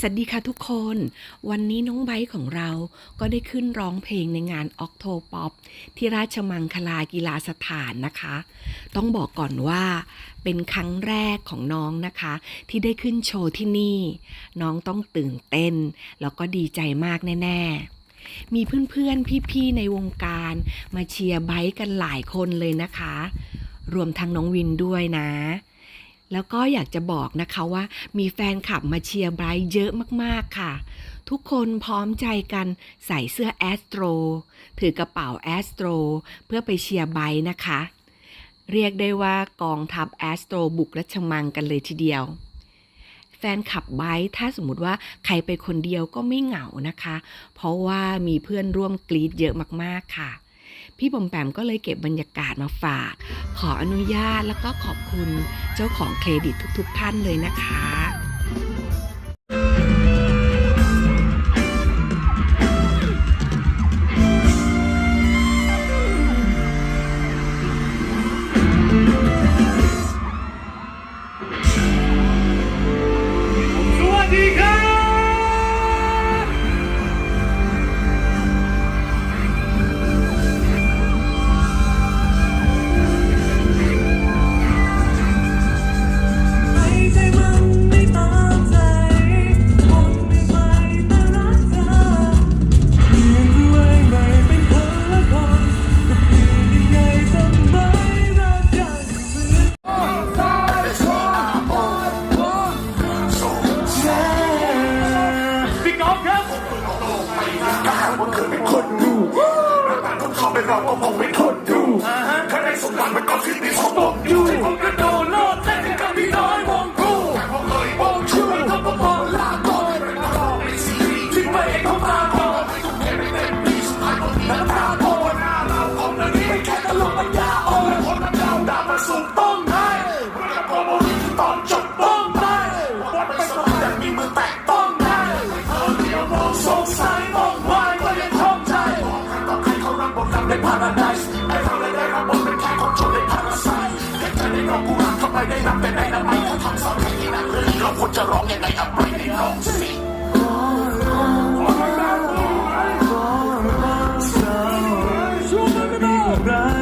สวัสดีค่ะทุกคน วันนี้น้องไบร์ของเราก็ได้ขึ้นร้องเพลงในงานออกโทป๊อปที่ราชมังคลากีฬาสถานนะคะ ต้องบอกก่อนว่าเป็นครั้งแรกของน้องนะคะ ที่ได้ขึ้นโชว์ที่นี่ น้องต้องตื่นเต้น แล้วก็ดีใจมากแน่ ๆมีเพื่อนๆ พี่ๆ ในวงการมาเชียร์ไบร์กันหลายคนเลยนะคะ รวมทั้งน้องวินด้วยนะ แล้วก็อยากจะบอกนะคะว่า มีแฟนคลับมาเชียร์ไบรท์เยอะมากๆค่ะ ทุกคนพร้อมใจกันใส่เสื้อแอสโตรถือกระเป๋าแอสโตรเพื่อไปเชียร์ไบรท์นะคะ เรียกได้ว่ากองทัพแอสโตรบุกรัชมังกันเลยทีเดียว แฟนคลับไบรท์ถ้าสมมติว่าใครไปคนเดียวก็ไม่เหงานะคะ เพราะว่ามีเพื่อนร่วมกรีดเยอะมากๆค่ะ พี่บอมแปมก็เลยเก็บบรรยากาศมาฝาก ขออนุญาตแล้วก็ขอบคุณเจ้าของเครดิตทุก ๆ ท่านเลยนะคะ ว่าเคนดูต้องเข้าไปเราก็คงเป็นคนดูถ้าได้สมหวังมันก็คือดีของผมอยู่ผมกระโดดโลดเต้นกับพี่น้อยวงกูแต่ผมเคยวงช่วยทำประพอลาก่อนเป็นซีรีส์ที่ไปเองเขามาก่อนไม่ต้องเห็นไม่เต็มที่สุดท้ายก็มีน้ำตาโพหน้าเราของนานี้ไม่แค่ตลกปัญญาอ่อนคนน้ำเก่าด่ามาสูงต้องให้เมื่อพอโมลิที่ตอนจบต้องได้วัดไปสมัยแต่มีมือแตะต้องได้เธอเดียวมองสงสัย something like a breathing on sea. Right.